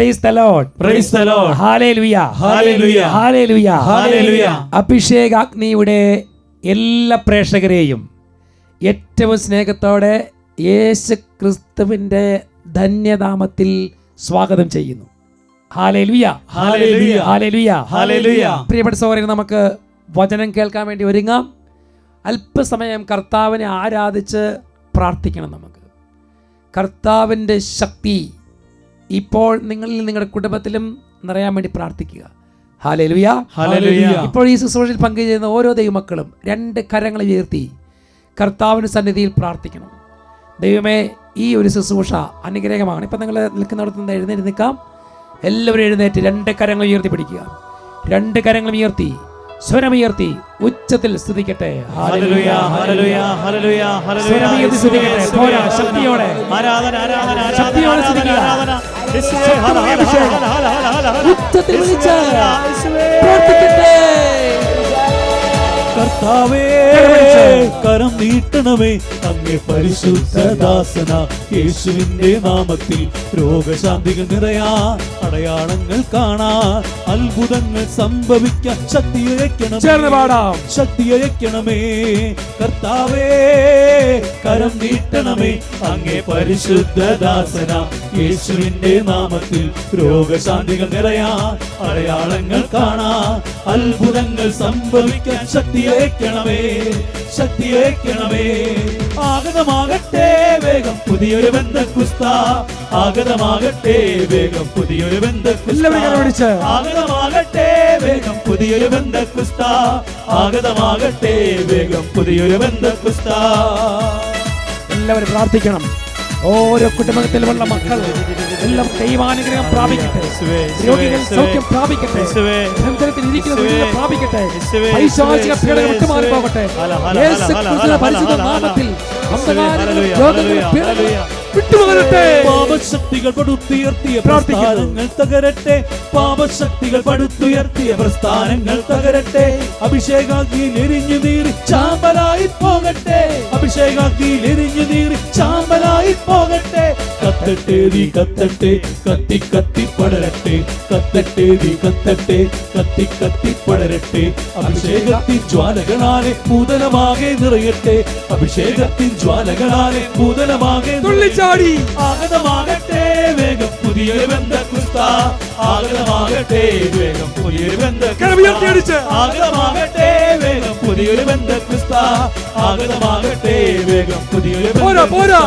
Praise the lord praise the lord hallelujah hallelujah hallelujah Hallelujah. അഭിഷേകാഗ്നിയുടെ എല്ലാ പ്രേക്ഷകരെയും ഏറ്റവും സ്നേഹത്തോടെ യേശു ക്രിസ്തുവിന്റെ ധന്യനാമത്തിൽ സ്വാഗതം ചെയ്യുന്നു. പ്രിയപ്പെട്ട സഹോദരൻ നമുക്ക് വചനം കേൾക്കാൻ വേണ്ടി ഒരുങ്ങാം. അല്പസമയം കർത്താവിനെ ആരാധിച്ച് പ്രാർത്ഥിക്കണം നമുക്ക്. കർത്താവിന്റെ ശക്തി ഇപ്പോൾ നിങ്ങളിൽ നിങ്ങളുടെ കുടുംബത്തിലും നിറയാൻ വേണ്ടി പ്രാർത്ഥിക്കുക. ഹാലലുയ Hallelujah. ഇപ്പോൾ ഈ ശുശ്രൂഷയിൽ പങ്കുചേരുന്ന ഓരോ ദൈവമക്കളും രണ്ട് കരങ്ങൾ ഉയർത്തി കർത്താവിന് സന്നിധിയിൽ പ്രാർത്ഥിക്കണം. ദൈവമേ ഈ ഒരു ശുശ്രൂഷ അനുഗ്രഹമാണ്. ഇപ്പം നിങ്ങൾ നിൽക്കുന്നിടത്ത് നിന്ന് എഴുന്നേറ്റ് നിൽക്കാം എല്ലാവരും എഴുന്നേറ്റ് രണ്ട് കരങ്ങൾ ഉയർത്തി പിടിക്കുക. രണ്ട് കരങ്ങൾ ഉയർത്തി സ്വരമുയർത്തി ഉച്ചത്തിൽ സ്തുതിക്കട്ടെ. സ്വരമുയർത്തി സ്തുതിക്കട്ടെ. പോരാ ശക്തിയോടെ. ആരാധന, ആരാധന, ആരാധന, ശക്തിയോടെ ആരാധന, സ്തുതിക്കുക. അഭിഷേകം ഉച്ചത്തിൽ വിളിച്ച് പ്രാർത്ഥിക്കട്ടെ കർത്താവേ. കരം നീട്ടണമേ അങ്ങേ പരിശുദ്ധ പരിശുദ്ധദാസന യേശുവിന്റെ നാമത്തിൽ രോഗശാന്തികൾ നിറയാ അടയാളങ്ങൾ കാണാ അത്ഭുതങ്ങൾ സംഭവിക്കാൻ ശക്തി ചേർന്ന് അയക്കണം പാടാം. ശക്തി അയക്കണമേ. കർത്താവേ കരം നീട്ടണമേ അങ്ങേ പരിശുദ്ധ പരിശുദ്ധദാസന യേശുവിന്റെ നാമത്തിൽ രോഗശാന്തികൾ നിറയാ അടയാളങ്ങൾ കാണാ അത്ഭുതങ്ങൾ സംഭവിക്കാൻ ശക്തി അയക്കണമേ. ശക്തിയേക്കണമേ ആഗതമാകട്ടെ വേഗം. പുതിയൊരു ബന്ധക്കുസ്ത. ആഗതമാകട്ടെ വേഗം. പുതിയൊരു ബന്ധക്കുസ്ത. ആഗതമാകട്ടെ വേഗം. പുതിയൊരു ബന്ധക്കുസ്ത. ആഗതമാകട്ടെ വേഗം. പുതിയൊരു ബന്ധക്കുസ്ത. എല്ലാവരും പ്രാർത്ഥിക്കണം. ഓരോ കുടുംബത്തിലുമുള്ള മക്കൾ എല്ലാം ദൈവാനുഗ്രഹം പ്രാപിക്കട്ടെ. രോഗികൾ സൗഖ്യം പ്രാപിക്കട്ടെ. പ്രാപിക്കട്ടെ. പരിശുദ്ധ നാമത്തിൽ രോഗങ്ങൾ പീഡകൾ വിട്ടുപോകട്ടെ. പാപശക്തികൾ പടുത്തുയർത്തിയ. പ്രസ്ഥാനങ്ങൾ തകരട്ടെ. പാപശക്തികൾ പടുത്തുയർത്തിയ പ്രസ്ഥാനങ്ങൾ തകരട്ടെ. അഭിഷേകാഗ്നിയിൽ എരിഞ്ഞു നീറി ചാമ്പലായി പോകട്ടെ. അഭിഷേകാഗ്നിയിൽ എരിഞ്ഞു നീറി ചാമ്പലായി പോകട്ടെ. കത്തട്ടെ നീ കത്തട്ടെ കത്തി കത്തി പടരട്ടെ. കത്തട്ടെ നീ കത്തട്ടെ കത്തി കത്തി പടരട്ടെ. അഭിഷേകത്തിൻ ജ്വാലകളാലെ പൂതലമാകെ നിറയട്ടെ. അഭിഷേകത്തിൻ ജ്വാലകളാലെ പൂതലമാകെ തുള്ളിച്ചാടി ആഗതമാകട്ടെ വേഗം പുതിയൊരു ബന്ധ കുസ്ത ആഗതമാകട്ടെ വേഗം പുതിയൊരു ബന്ധ കരമുയർത്തിയടിച്ച്. ആഗതമാകട്ടെ വേഗം പുതിയൊരു ബന്ധ കുസ്ത ആഗതമാകട്ടെ വേഗം പുതിയൊരു പോരാ, പോരാ.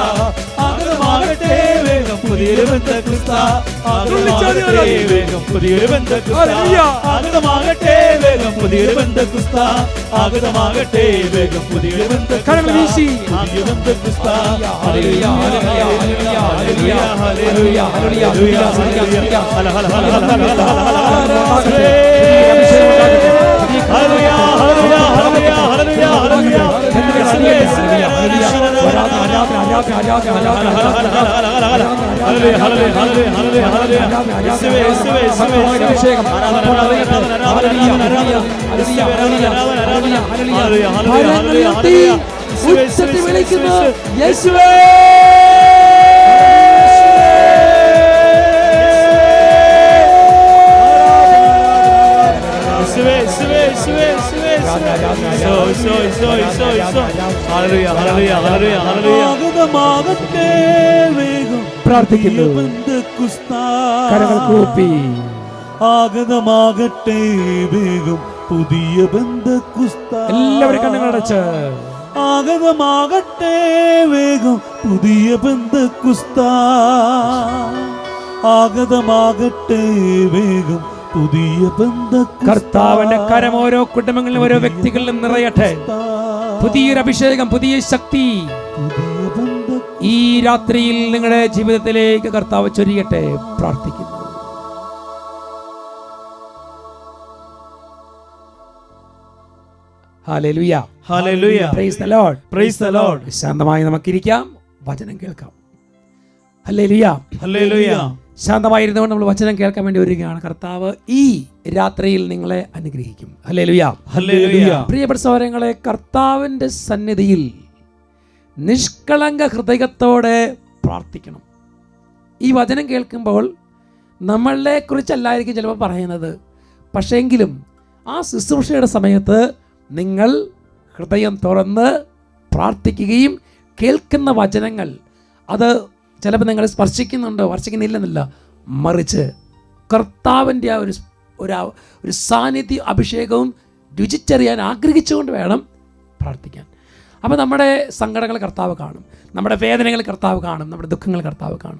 കുസ്ത. ആഗതമാകട്ടെ വേഗം പുതിയൊരു ബന്ധ വേഗം പുതിയൊരു ബന്ധ ആഗതമാകട്ടെ വേഗം പുതിയൊരു ബന്ധ കുസ്ത ആഗതമാകട്ടെ വേഗം പുതിയൊരു ബന്ധ കരങ്ങൾ വീശി. പുതിയ ബന്ധ hallelujah, hallelujah, hallelujah, hallelujah, hallelujah, hallelujah, hallelujah, hallelujah, ഉച്ചത്തിൽ വിളിക്കുന്നു യേശുവേ പ്രാർത്ഥിക്കുന്നു. കരങ്ങൾ കൂപ്പി. ആഗതമാകട്ടെ വേഗം പുതിയ ബന്ധക്കുസ്ത. എല്ലാവരും കണ്ണുകളടച്ച് ആഗതമാകട്ടെ വേഗം പുതിയ ബന്ധക്കുസ്ത. ആഗതമാകട്ടെ വേഗം പുതിയ ബന്ധ കർത്താവിന്റെ കരം ഓരോ കുടുംബങ്ങളിലും ഓരോ വ്യക്തികളിലും നിറയട്ടെ. പുതിയൊരു അഭിഷേകം പുതിയ ശക്തി. ഈ രാത്രിയിൽ നിങ്ങളുടെ ജീവിതത്തിലേക്ക് കർത്താവ് ചൊരിയട്ടെ. പ്രാർത്ഥിക്കുന്നു. ശാന്തമായി നമുക്കിരിക്കാം. വചനം കേൾക്കാം. ശാന്തമായിരുന്നുകൊണ്ട് നമ്മൾ വചനം കേൾക്കാൻ വേണ്ടി വരികയാണ് കർത്താവ് ഈ രാത്രിയിൽ നിങ്ങളെ അനുഗ്രഹിക്കും. ഹല്ലേലൂയ. പ്രിയപ്പെട്ട സഹോദരങ്ങളെ കർത്താവിന്റെ സന്നിധിയിൽ നിഷ്കളങ്ക ഹൃദയത്തോടെ പ്രാർത്ഥിക്കണം. ഈ വചനം കേൾക്കുമ്പോൾ നമ്മളെ കുറിച്ചല്ലായിരിക്കും ചിലപ്പോൾ പറയുന്നത്. പക്ഷേങ്കിലും ആ ശുശ്രൂഷയുടെ സമയത്ത് നിങ്ങൾ ഹൃദയം തുറന്ന് പ്രാർത്ഥിക്കുകയും കേൾക്കുന്ന വചനങ്ങൾ അത് ചിലപ്പോൾ നിങ്ങളെ സ്പർശിക്കുന്നുണ്ടോ സ്പർശിക്കുന്നില്ലെന്നില്ല. മറിച്ച് കർത്താവിന്റെ ആ ഒരു ഒരു ഒരു സാന്നിധ്യ അഭിഷേകവും രുചിച്ചറിയാൻ ആഗ്രഹിച്ചുകൊണ്ട് വേണം പ്രാർത്ഥിക്കാൻ. അപ്പോൾ നമ്മുടെ സങ്കടങ്ങൾ കർത്താവ് കാണും. നമ്മുടെ വേദനകൾ കർത്താവ് കാണും. നമ്മുടെ ദുഃഖങ്ങൾ കർത്താവ് കാണും.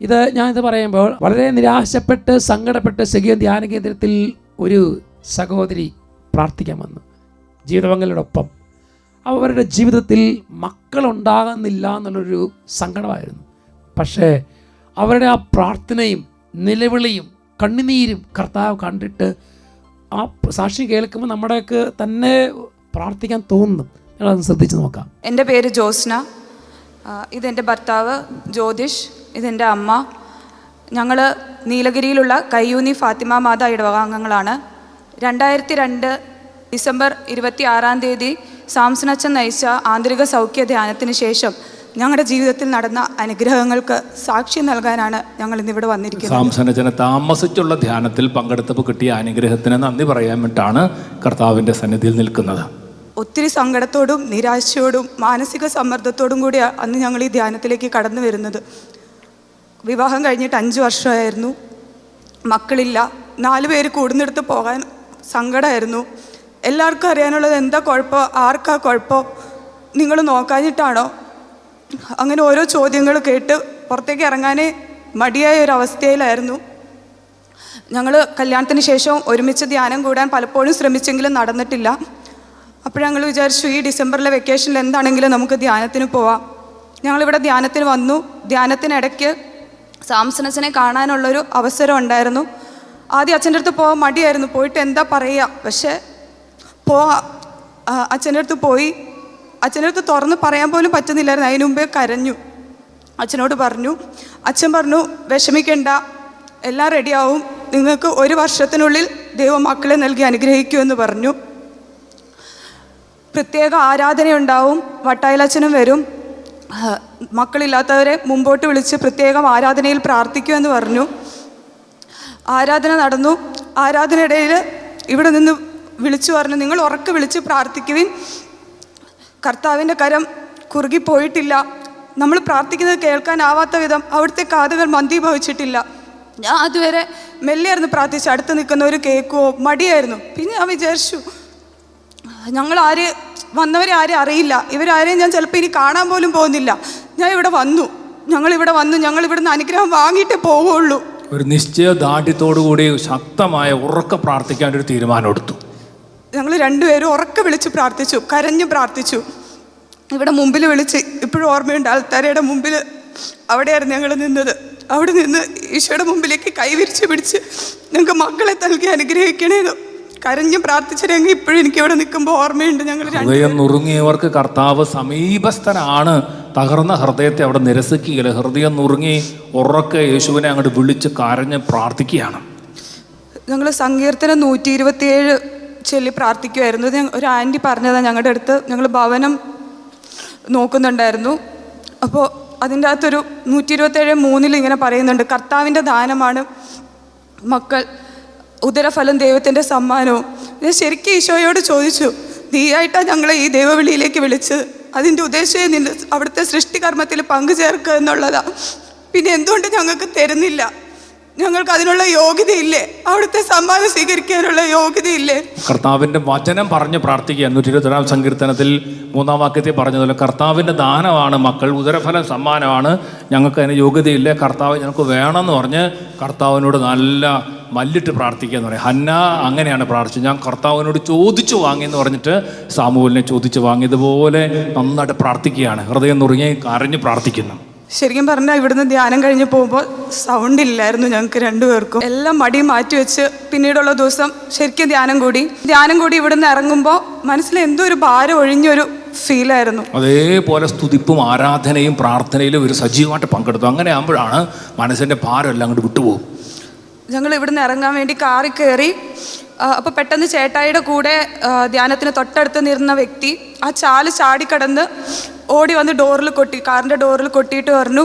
ഇത് ഞാനിത് പറയുമ്പോൾ വളരെ നിരാശപ്പെട്ട് സങ്കടപ്പെട്ട് സെഗിയ ധ്യാന കേന്ദ്രത്തിൽ ഒരു സഹോദരി പ്രാർത്ഥിക്കാൻ വന്നു. ജീവിതപങ്കാളിയോടൊപ്പം അവരുടെ ജീവിതത്തിൽ മക്കളുണ്ടാകുന്നില്ല എന്നുള്ളൊരു സങ്കടമായിരുന്നു. പക്ഷേ അവരുടെ ആ പ്രാർത്ഥനയും നിലവിളിയും കണ്ണുനീരും കർത്താവ് കണ്ടിട്ട് ആ സാക്ഷി കേൾക്കുമ്പോൾ നമ്മുടെയൊക്കെ തന്നെ പ്രാർത്ഥിക്കാൻ തോന്നും. ഞങ്ങളത് ശ്രദ്ധിച്ച് നോക്കാം. എന്റെ പേര് ജോസ്ന. ഇതെന്റെ ഭർത്താവ് ജ്യോതിഷ്. ഇതെന്റെ അമ്മ. ഞങ്ങൾ നീലഗിരിയിലുള്ള കയ്യൂന്നി ഫാത്തിമ മാത ഇടവകാംഗങ്ങളാണ്. രണ്ടായിരത്തി രണ്ട് ഡിസംബർ ഇരുപത്തി ആറാം തീയതി സാംസണച്ചൻ നയിച്ച ആന്തരിക സൗഖ്യ ധ്യാനത്തിന് ശേഷം ഞങ്ങളുടെ ജീവിതത്തിൽ നടന്ന അനുഗ്രഹങ്ങൾക്ക് സാക്ഷ്യം നൽകാനാണ് ഞങ്ങൾ ഇന്നിവിടെ വന്നിരിക്കുന്നത്. സാംസനജന താമസിച്ചുള്ള ധ്യാനത്തിൽ പങ്കെടുത്തപ്പോൾ കിട്ടിയ അനുഗ്രഹത്തിന് നന്ദി പറയാൻ വേണ്ടിയിട്ടാണ് കർത്താവിന്റെ സന്നിധിയിൽ നിൽക്കുന്നത്. ഒത്തിരി സങ്കടത്തോടും നിരാശയോടും മാനസിക സമ്മർദ്ദത്തോടും കൂടി അന്ന് ഞങ്ങൾ ഈ ധ്യാനത്തിലേക്ക് കടന്നു വരുന്നത്. വിവാഹം കഴിഞ്ഞിട്ട് അഞ്ച് വർഷമായിരുന്നു. മക്കളില്ല. നാല് പേര് കൂടുന്നിടത്ത് പോകാൻ സങ്കടമായിരുന്നു. എല്ലാവർക്കും അറിയാനുള്ളത് എന്താ കുഴപ്പം? ആർക്കാ കുഴപ്പം? നിങ്ങൾ നോക്കാഞ്ഞിട്ടാണോ? അങ്ങനെ ഓരോ ചോദ്യങ്ങൾ കേട്ട് പുറത്തേക്ക് ഇറങ്ങാനേ മടിയായ ഒരു അവസ്ഥയിലായിരുന്നു. ഞങ്ങൾ കല്യാണത്തിന് ശേഷം ഒരുമിച്ച് ധ്യാനം കൂടാൻ പലപ്പോഴും ശ്രമിച്ചെങ്കിലും നടന്നിട്ടില്ല. അപ്പോൾ ഞങ്ങൾ വിചാരിച്ചു ഈ ഡിസംബറിലെ വെക്കേഷനിൽ എന്താണെങ്കിലും നമുക്ക് ധ്യാനത്തിന് പോവാം. ഞങ്ങളിവിടെ ധ്യാനത്തിന് വന്നു. ധ്യാനത്തിനിടയ്ക്ക് സാംസനസിനെ കാണാനുള്ളൊരു അവസരം ഉണ്ടായിരുന്നു. ആദ്യം അച്ഛന്റെ അടുത്ത് പോകാൻ മടിയായിരുന്നു. പോയിട്ട് എന്താ പറയുക? പക്ഷേ ആ, അച്ഛന്റെ അടുത്ത് പോയി. അച്ഛന്റെ അടുത്ത് തുറന്ന് പറയാൻ പോലും പറ്റുന്നില്ലായിരുന്നു. അതിനു മുമ്പേ കരഞ്ഞു. അച്ഛനോട് പറഞ്ഞു അച്ഛൻ പറഞ്ഞു വിഷമിക്കണ്ട. എല്ലാം റെഡിയാവും. നിങ്ങൾക്ക് ഒരു വർഷത്തിനുള്ളിൽ ദൈവം മക്കളെ നൽകി അനുഗ്രഹിക്കുമെന്ന് പറഞ്ഞു. പ്രത്യേക ആരാധനയുണ്ടാവും. വട്ടായിലച്ഛനും വരും. മക്കളില്ലാത്തവരെ മുമ്പോട്ട് വിളിച്ച് പ്രത്യേകം ആരാധനയിൽ പ്രാർത്ഥിക്കൂ എന്ന് പറഞ്ഞു. ആരാധന നടന്നു. ആരാധനയിടയിൽ ഇവിടെ നിന്ന് വിളിച്ചു പറഞ്ഞു നിങ്ങൾ ഉറക്കെ വിളിച്ച് പ്രാർത്ഥിക്കുവിൻ. കർത്താവിന്റെ കരം കുറുകിപ്പോയിട്ടില്ല. നമ്മൾ പ്രാർത്ഥിക്കുന്നത് കേൾക്കാനാവാത്ത വിധം അവിടുത്തെ കാതുകൾ മന്ദീഭവിച്ചിട്ടില്ല. ഞാൻ അതുവരെ മെല്ലെയായിരുന്നു പ്രാർത്ഥിച്ചു അടുത്ത് നിൽക്കുന്ന ഒരു കേൾക്കുമോ മടിയായിരുന്നു. പിന്നെ ഞാൻ വിചാരിച്ചു ഞങ്ങൾ ആര് വന്നവരെ ആരും അറിയില്ല. ഇവരാരെയും ഞാൻ ചിലപ്പോൾ ഇനി കാണാൻ പോലും പോകുന്നില്ല. ഞാൻ ഇവിടെ വന്നു. ഞങ്ങൾ ഇവിടെ വന്നു. ഞങ്ങൾ ഇവിടുന്ന് അനുഗ്രഹം വാങ്ങിയിട്ടേ പോവുള്ളൂ ഒരു നിശ്ചയ ദാഠ്യത്തോടു കൂടി ശക്തമായ ഉറക്ക പ്രാർത്ഥിക്കാൻ ഒരു തീരുമാനം എടുത്തു. ഞങ്ങൾ രണ്ടുപേരും ഉറക്കെ വിളിച്ച് പ്രാർത്ഥിച്ചു കരഞ്ഞു പ്രാർത്ഥിച്ചു. ഇവിടെ മുമ്പിൽ വിളിച്ച് ഇപ്പോഴും ഓർമ്മയുണ്ട് ആൾത്താരയുടെ മുമ്പിൽ അവിടെയായിരുന്നു ഞങ്ങൾ നിന്നത്. അവിടെ നിന്ന് ഈശോയുടെ മുമ്പിലേക്ക് കൈവിരിച്ച് പിടിച്ച് ഞങ്ങൾക്ക് മക്കളെ നൽകി അനുഗ്രഹിക്കണേന്ന് കരഞ്ഞു പ്രാർത്ഥിച്ച രംഗം ഇപ്പോഴും എനിക്ക് ഇവിടെ നിൽക്കുമ്പോൾ ഓർമ്മയുണ്ട് ഞങ്ങൾ ഹൃദയം നുറുങ്ങിയവർക്ക് കർത്താവ് സമീപസ്ഥനാണ്. തകർന്ന ഹൃദയത്തെ അവിടെ നിരസിക്കുകയില്ല. ഹൃദയം നുറുങ്ങി ഉറക്കെ യേശുവിനെ അങ്ങോട്ട് വിളിച്ച് കരഞ്ഞ് പ്രാർത്ഥിക്കുകയാണ്. ഞങ്ങൾ സങ്കീർത്തനം നൂറ്റി ഇരുപത്തിയേഴ് ചൊല്ലി പ്രാർത്ഥിക്കുമായിരുന്നു ഒരു ആന്റി പറഞ്ഞതാണ് ഞങ്ങളുടെ അടുത്ത്. ഞങ്ങൾ ഭവനം നോക്കുന്നുണ്ടായിരുന്നു. അപ്പോൾ അതിന്റെ അകത്തൊരു നൂറ്റി ഇരുപത്തേഴ് മൂന്നിൽ ഇങ്ങനെ പറയുന്നുണ്ട് കർത്താവിന്റെ ദാനമാണ് മക്കൾ ഉദരഫലം ദൈവത്തിന്റെ സമ്മാനവും. ഞാൻ ശരിക്കും ഈശോയോട് ചോദിച്ചു നീയായിട്ടാണ് ഞങ്ങളെ ഈ ദൈവവിളിയിലേക്ക് വിളിച്ചത് അതിന്റെ ഉദ്ദേശം നിന്റെ അവിടുത്തെ സൃഷ്ടികർമ്മത്തിൽ പങ്കുചേർക്കുക എന്നുള്ളതാണ് പിന്നെ എന്തുകൊണ്ട് ഞങ്ങൾക്ക് തരുന്നില്ല? ഞങ്ങൾക്ക് അതിനുള്ള യോഗ്യതയില്ലേ? അവിടുത്തെ സമ്മാനം സ്വീകരിക്കാനുള്ള യോഗ്യതയില്ലേ? കർത്താവിന്റെ വചനം പറഞ്ഞ് പ്രാർത്ഥിക്കുക. നൂറ്റി ഇരുപത്തിരാം സങ്കീർത്തനത്തിൽ മൂന്നാം വാക്യത്തിൽ പറഞ്ഞതുപോലെ കർത്താവിന്റെ ദാനമാണ് മക്കൾ. ഉദരഫലം സമ്മാനമാണ്. ഞങ്ങൾക്ക് അതിന് യോഗ്യതയില്ല. കർത്താവ് ഞങ്ങൾക്ക് വേണമെന്ന് പറഞ്ഞ് കർത്താവിനോട് നല്ല മല്ലിട്ട് പ്രാർത്ഥിക്കുക എന്ന് പറയും. ഹന്ന അങ്ങനെയാണ് പ്രാർത്ഥിച്ചത്. ഞാൻ കർത്താവിനോട് ചോദിച്ചു വാങ്ങിയെന്ന് പറഞ്ഞിട്ട് സാമൂലിനെ ചോദിച്ചു വാങ്ങിയതുപോലെ നന്നായിട്ട് പ്രാർത്ഥിക്കുകയാണ്. ഹൃദയം നുറുങ്ങി കരഞ്ഞ് പ്രാർത്ഥിക്കുന്നു. ശരിക്കും പറഞ്ഞാൽ ഇവിടുന്ന് ധ്യാനം കഴിഞ്ഞ് പോകുമ്പോൾ സൗണ്ട് ഇല്ലായിരുന്നു ഞങ്ങൾക്ക് രണ്ടുപേർക്കും. എല്ലാം മടി മാറ്റി വെച്ച് പിന്നീടുള്ള ദിവസം ശരിക്കും ധ്യാനം കൂടി. ധ്യാനം കൂടി ഇവിടുന്ന് ഇറങ്ങുമ്പോൾ മനസ്സിൽ എന്തോ ഒരു ഭാരം ഒഴിഞ്ഞൊരു ഫീലായിരുന്നു അതേപോലെ സ്തുതിപ്പും ആരാധനയും പ്രാർത്ഥനയിലും ഒരു സജീവമായിട്ട് പങ്കെടുത്തു. അങ്ങനെ ആകുമ്പോഴാണ് മനസ്സിന്റെ ഭാരം എല്ലാം അങ്ങോട്ട് വിട്ടുപോകും. ഞങ്ങൾ ഇവിടുന്ന് ഇറങ്ങാൻ വേണ്ടി കാറിൽ കയറി അപ്പോൾ പെട്ടെന്ന് ചേട്ടായിയുടെ കൂടെ ധ്യാനത്തിന് തൊട്ടടുത്ത് നിന്ന വ്യക്തി ആ ചാൽ ചാടിക്കടന്ന് ഓടി വന്ന് ഡോറിൽ കൊട്ടി കാറിന്റെ ഡോറിൽ കൊട്ടിയിട്ട് പറഞ്ഞു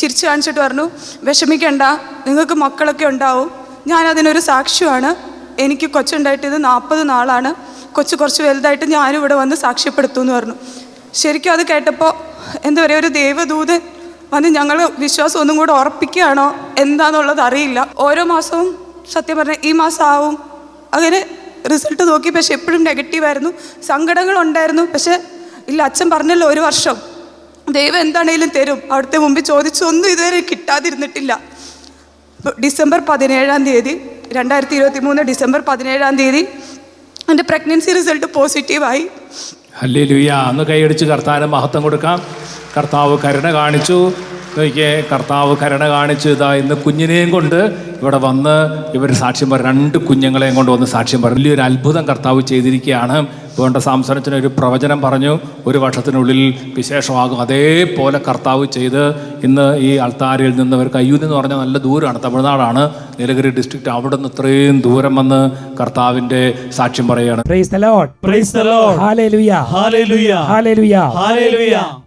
ചിരിച്ചു കാണിച്ചിട്ട് പറഞ്ഞു വിഷമിക്കണ്ട നിങ്ങൾക്ക് മക്കളൊക്കെ ഉണ്ടാവും. ഞാനതിനൊരു സാക്ഷ്യമാണ് എനിക്ക് കൊച്ചുണ്ടായിട്ട് ഇത് നാൽപ്പത് നാളാണ്. കൊച്ചു കുറച്ച് വലുതായിട്ട് ഞാനും ഇവിടെ വന്ന് സാക്ഷ്യപ്പെടുത്തുമെന്ന് പറഞ്ഞു. ശരിക്കും അത് കേട്ടപ്പോൾ എന്താ പറയുക ഒരു ദൈവദൂതൻ വന്ന് ഞങ്ങൾ വിശ്വാസം ഒന്നും കൂടെ ഉറപ്പിക്കുകയാണോ? എന്താണെന്നുള്ളത് അറിയില്ല. ഓരോ മാസവും സത്യം പറഞ്ഞാൽ ഈ മാസം ആവും. അങ്ങനെ റിസൾട്ട് നോക്കി. പക്ഷെ എപ്പോഴും നെഗറ്റീവായിരുന്നു സങ്കടങ്ങളുണ്ടായിരുന്നു പക്ഷേ ഇല്ല അച്ഛൻ പറഞ്ഞല്ലോ ഒരു വർഷം. ദൈവം എന്താണേലും തരും. അവിടുത്തെ മുമ്പിൽ ചോദിച്ചൊന്നും ഇതുവരെ കിട്ടാതിരുന്നിട്ടില്ല. ഡിസംബർ പതിനേഴാം തീയതി രണ്ടായിരത്തി ഇരുപത്തി മൂന്ന് ഡിസംബർ പതിനേഴാം തീയതി എന്റെ പ്രഗ്നൻസി റിസൾട്ട് പോസിറ്റീവായി അല്ലേ ലുയ്യ അന്ന് കൈയടിച്ച് കർത്താവിന് മഹത്വം കൊടുക്കാം. കർത്താവ് കരുണ കാണിച്ചു. നോക്കിയേ കർത്താവ് കരുണ കാണിച്ചു. ഇതാ ഇന്ന് കുഞ്ഞിനെയും കൊണ്ട് ഇവിടെ വന്ന് ഇവർ സാക്ഷ്യം പറ രണ്ട് കുഞ്ഞുങ്ങളെയും കൊണ്ട് വന്ന് സാക്ഷ്യം പറഞ്ഞു വലിയൊരു അത്ഭുതം കർത്താവ് ചെയ്തിരിക്കുകയാണ്. വേണ്ട സാംസനത്തിന് ഒരു പ്രവചനം പറഞ്ഞു. ഒരു വർഷത്തിനുള്ളിൽ വിശേഷമാകും. അതേപോലെ കർത്താവ് ചെയ്ത് ഇന്ന് ഈ അൾത്താരയിൽ നിന്ന് അവർ കയ്യൂന്ന് എന്ന് പറഞ്ഞാൽ നല്ല ദൂരമാണ്. തമിഴ്നാടാണ്. നീലഗിരി ഡിസ്ട്രിക്റ്റ് അവിടെ നിന്ന് ഇത്രയും ദൂരം വന്ന് കർത്താവിന്റെ സാക്ഷ്യം പറയുകയാണ്.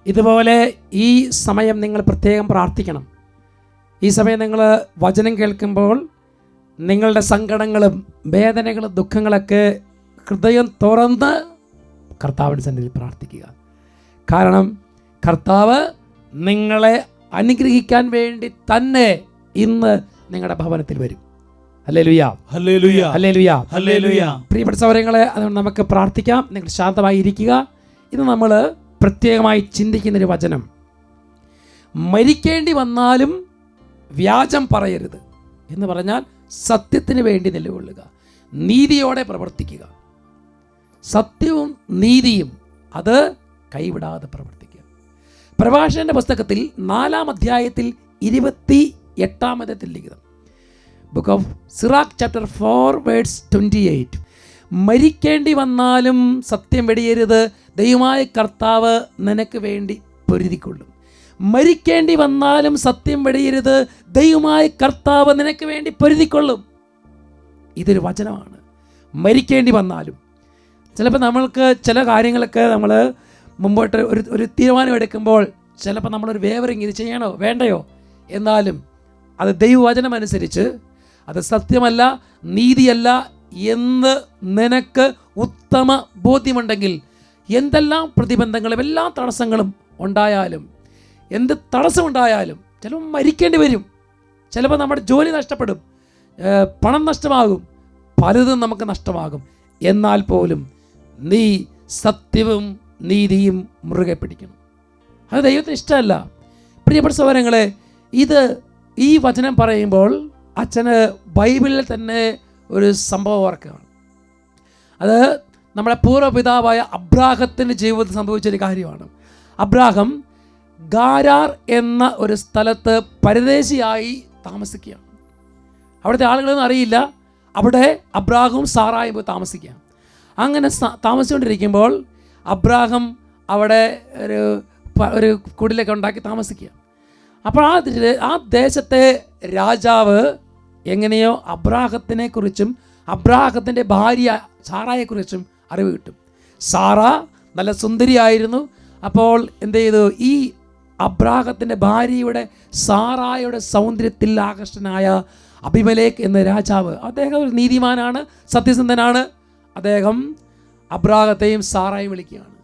ഇതുപോലെ ഈ സമയം നിങ്ങൾ പ്രത്യേകം പ്രാർത്ഥിക്കണം. ഈ സമയം നിങ്ങൾ വചനം കേൾക്കുമ്പോൾ നിങ്ങളുടെ സങ്കടങ്ങളും വേദനകളും ദുഃഖങ്ങളൊക്കെ ഹൃദയം തുറന്ന് കർത്താവിന്റെ സന്നിധിയിൽ പ്രാർത്ഥിക്കുക. കാരണം കർത്താവ് നിങ്ങളെ അനുഗ്രഹിക്കാൻ വേണ്ടി തന്നെ ഇന്ന് നിങ്ങളുടെ ഭവനത്തിൽ വരും. പ്രിയപ്പെട്ട സൗരങ്ങളെ അതുകൊണ്ട് നമുക്ക് പ്രാർത്ഥിക്കാം. നിങ്ങൾ ശാന്തമായി ഇരിക്കുക ഇത് നമ്മൾ പ്രത്യേകമായി ചിന്തിക്കുന്നൊരു വചനം. മരിക്കേണ്ടി വന്നാലും വ്യാജം പറയരുത് എന്ന് പറഞ്ഞാൽ സത്യത്തിന് വേണ്ടി നിലകൊള്ളുക. നീതിയോടെ പ്രവർത്തിക്കുക. സത്യവും നീതിയും അത് കൈവിടാതെ പ്രവർത്തിക്കുക. പ്രഭാഷകന്റെ പുസ്തകത്തിൽ നാലാം അധ്യായത്തിൽ ഇരുപത്തി എട്ടാമത്തെ ലിഖിതം. Book of Sirach chapter four words twenty eight മരിക്കേണ്ടി വന്നാലും സത്യം വെടിയരുത്. ദൈവമായ കർത്താവ് നിനക്ക് വേണ്ടി പൊരുതിക്കൊള്ളും. മരിക്കേണ്ടി വന്നാലും സത്യം വെടിയരുത്. ദൈവമായ കർത്താവ് നിനക്ക് വേണ്ടി പൊരുതിക്കൊള്ളും. ഇതൊരു വചനമാണ്. മരിക്കേണ്ടി വന്നാലും. ചിലപ്പോൾ നമ്മൾക്ക് ചില കാര്യങ്ങളൊക്കെ നമ്മൾ മുമ്പോട്ട് ഒരു ഒരു തീരുമാനം എടുക്കുമ്പോൾ ചിലപ്പോൾ നമ്മളൊരു വേവറിങ് ഇത് ചെയ്യണോ വേണ്ടയോ? എന്നാലും അത് ദൈവവചനം അനുസരിച്ച് അത് സത്യമല്ല നീതിയല്ല എന്ന് നിനക്ക് ഉത്തമ ബോധ്യമുണ്ടെങ്കിൽ എന്തെല്ലാം പ്രതിബന്ധങ്ങളും എല്ലാ തടസ്സങ്ങളും ഉണ്ടായാലും എന്ത് തടസ്സമുണ്ടായാലും ചിലപ്പോൾ മരിക്കേണ്ടി വരും. ചിലപ്പോൾ നമ്മുടെ ജോലി നഷ്ടപ്പെടും. പണം നഷ്ടമാകും. പലതും നമുക്ക് നഷ്ടമാകും. എന്നാൽ പോലും നീ സത്യവും നീതിയും മുറുകെ പിടിക്കണം. അത് ദൈവത്തിന് ഇഷ്ടമല്ല. പ്രിയപ്പെട്ട സഹോദരങ്ങളെ ഇത് ഈ വചനം പറയുമ്പോൾ അച്ഛന് ബൈബിളിൽ തന്നെ ഒരു സംഭവം ഓർക്കുകയാണ്. അത് നമ്മുടെ പൂർവപിതാവായ അബ്രാഹത്തിന്റെ ജീവിതത്തിൽ സംഭവിച്ചൊരു കാര്യമാണ്. അബ്രാഹം ഗാരാർ എന്ന ഒരു സ്ഥലത്ത് പരദേശിയായി താമസിക്കുകയാണ്. അവിടുത്തെ ആളുകളൊന്നും അറിയില്ല. അവിടെ അബ്രാഹവും സാറായും പോയി താമസിക്കുകയാണ്. അങ്ങനെ താമസിച്ചുകൊണ്ടിരിക്കുമ്പോൾ അബ്രാഹം അവിടെ ഒരു ഒരു കുടിലൊക്കെ ഉണ്ടാക്കി താമസിക്കുക അപ്പോൾ ആ ആ ദേശത്തെ രാജാവ് എങ്ങനെയോ അബ്രാഹത്തിനെ കുറിച്ചും അബ്രാഹത്തിന്റെ ഭാര്യ സാറായെക്കുറിച്ചും അറിവ് കിട്ടും. സാറ നല്ല സുന്ദരിയായിരുന്നു. അപ്പോൾ എന്ത് ചെയ്തു? ഈ അബ്രാഹത്തിന്റെ ഭാര്യയുടെ സാറായുടെ സൗന്ദര്യത്തിൽ ആകർഷ്ടനായ അഭിമലേഖ് എന്ന രാജാവ് അദ്ദേഹം ഒരു നീതിമാനാണ് സത്യസന്ധനാണ്. അദ്ദേഹം അബ്രാഹത്തെയും സാറായും വിളിക്കുകയാണ്.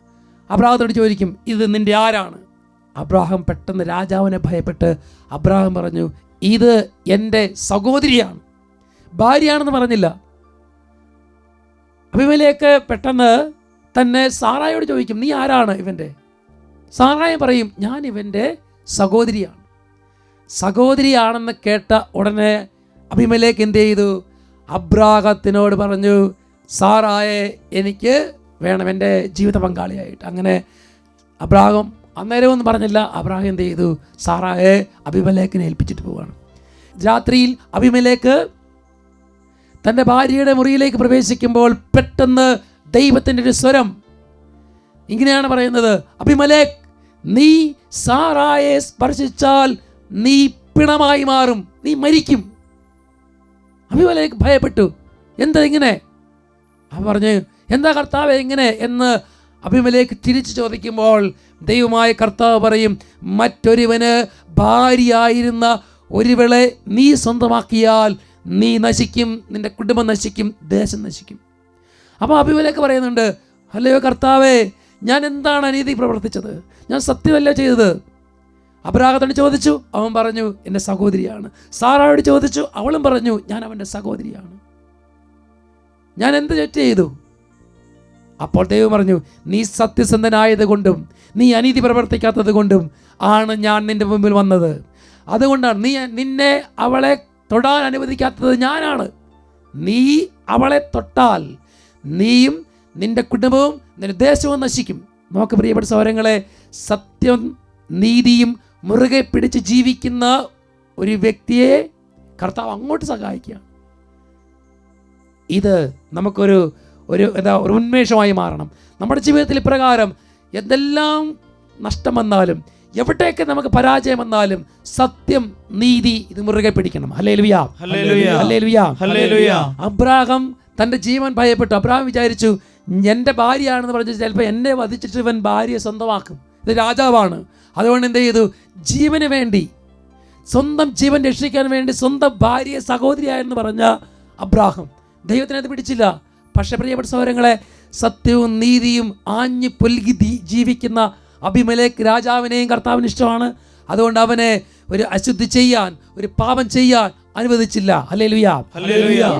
അബ്രാഹത്തോട് ചോദിക്കും ഇത് നിന്റെ ആരാണ്? അബ്രാഹം പെട്ടെന്ന് രാജാവിനെ ഭയപ്പെട്ട് അബ്രാഹം പറഞ്ഞു ഇത് എന്റെ സഹോദരിയാണ്. ഭാര്യയാണെന്ന് പറഞ്ഞില്ല. അഭിമലേക്ക് പെട്ടെന്ന് തന്നെ സാറായോട് ചോദിക്കും നീ ആരാണ് ഇവന്റെ? സാറായ പറയും ഞാൻ ഇവന്റെ സഹോദരിയാണ്. സഹോദരിയാണെന്ന് കേട്ട ഉടനെ അഭിമലേക്ക് എന്ത് ചെയ്തു? അബ്രാഹത്തിനോട് പറഞ്ഞു സാറായെ എനിക്ക് വേണം എന്റെ ജീവിത പങ്കാളിയായിട്ട്. അങ്ങനെ അബ്രാഹം അന്നേരം ഒന്നും പറഞ്ഞില്ല. അബ്രാഹം എന്ത് ചെയ്തു? സാറായെ അഭിമലേക്കിനെ ഏൽപ്പിച്ചിട്ട് പോവാണ്. രാത്രിയിൽ അഭിമലേക്ക് തന്റെ ഭാര്യയുടെ മുറിയിലേക്ക് പ്രവേശിക്കുമ്പോൾ പെട്ടെന്ന് ദൈവത്തിന്റെ ഒരു സ്വരം ഇങ്ങനെയാണ് പറയുന്നത്. അഭിമലേക് നീ സാറായെ സ്പർശിച്ചാൽ നീ പിണമായി മാറും. നീ മരിക്കും. അഭിമലേക്ക് ഭയപ്പെട്ടു. എന്താ ഇങ്ങനെ? അവൻ പറഞ്ഞു എന്താ കർത്താവ് എങ്ങനെ എന്ന് അഭിമലേക്ക് തിരിച്ചു ചോദിക്കുമ്പോൾ ദൈവമായ കർത്താവ് പറയും മറ്റൊരുവന് ഭാര്യയായിരുന്ന ഒരുവളെ നീ സ്വന്തമാക്കിയാൽ നീ നശിക്കും. നിന്റെ കുടുംബം നശിക്കും. ദേശം നശിക്കും. അപ്പോൾ അഭിമലേക്ക് പറയുന്നുണ്ട് അല്ലയോ കർത്താവേ ഞാൻ എന്താണ് അനീതി പ്രവർത്തിച്ചത്? ഞാൻ സത്യമല്ല ചെയ്തത്. അബ്രാഹത്തോട് ചോദിച്ചു അവൻ പറഞ്ഞു എന്റെ സഹോദരിയാണ്. സാറായോട് ചോദിച്ചു അവളും പറഞ്ഞു ഞാൻ അവന്റെ സഹോദരിയാണ്. ഞാൻ എന്ത് തെറ്റ് ചെയ്തു? അപ്പോൾ ദൈവം പറഞ്ഞു നീ സത്യസന്ധനായത് കൊണ്ടും നീ അനീതി പ്രവർത്തിക്കാത്തത് കൊണ്ടും ആണ് ഞാൻ നിന്റെ മുമ്പിൽ വന്നത്. അതുകൊണ്ടാണ് നീ നിന്നെ അവളെ തൊടാൻ അനുവദിക്കാത്തത് ഞാനാണ്. നീ അവളെ തൊട്ടാൽ നീയും നിന്റെ കുടുംബവും നിന്റെ ദേശവും നശിക്കും. നോക്ക് പ്രിയപ്പെട്ട സൗരങ്ങളെ സത്യം നീതിയും മുറുകെ പിടിച്ച് ജീവിക്കുന്ന ഒരു വ്യക്തിയെ കർത്താവ് അങ്ങോട്ട് സഹായിക്കുക ഇത് നമുക്കൊരു ഒരു എന്താ ഒരു ഉന്മേഷമായി മാറണം. നമ്മുടെ ജീവിതത്തിൽ ഇപ്രകാരം എന്തെല്ലാം നഷ്ടം വന്നാലും എവിടെയൊക്കെ നമുക്ക് പരാജയം വന്നാലും സത്യം നീതി ഇത് മുറുകെ പിടിക്കണം. അല്ലേ ലുയാ. അബ്രാഹം തന്റെ ജീവൻ ഭയപ്പെട്ടു. അബ്രഹാം വിചാരിച്ചു എന്റെ ഭാര്യയാണെന്ന് പറഞ്ഞ് ചിലപ്പോൾ എന്നെ വധിച്ചിട്ട് ഇവൻ ഭാര്യയെ സ്വന്തമാക്കും. ഇത് രാജാവാണ്. അതുകൊണ്ട് എന്ത് ചെയ്തു? ജീവന് വേണ്ടി സ്വന്തം ജീവൻ രക്ഷിക്കാൻ വേണ്ടി സ്വന്തം ഭാര്യയെ സഹോദരിയായെന്ന് പറഞ്ഞ അബ്രാഹം. ദൈവത്തിനത് പിടിച്ചില്ല. പക്ഷെ പ്രിയപ്പെട്ട സൗരങ്ങളെ സത്യവും നീതിയും ആഞ്ഞു പൊൽകി ജീവിക്കുന്ന അഭിമലേക്ക് രാജാവിനെയും കർത്താവിന് ഇഷ്ടമാണ്. അതുകൊണ്ട് അവനെ ഒരു അശുദ്ധി ചെയ്യാൻ ഒരു പാപം ചെയ്യാൻ അനുവദിച്ചില്ല.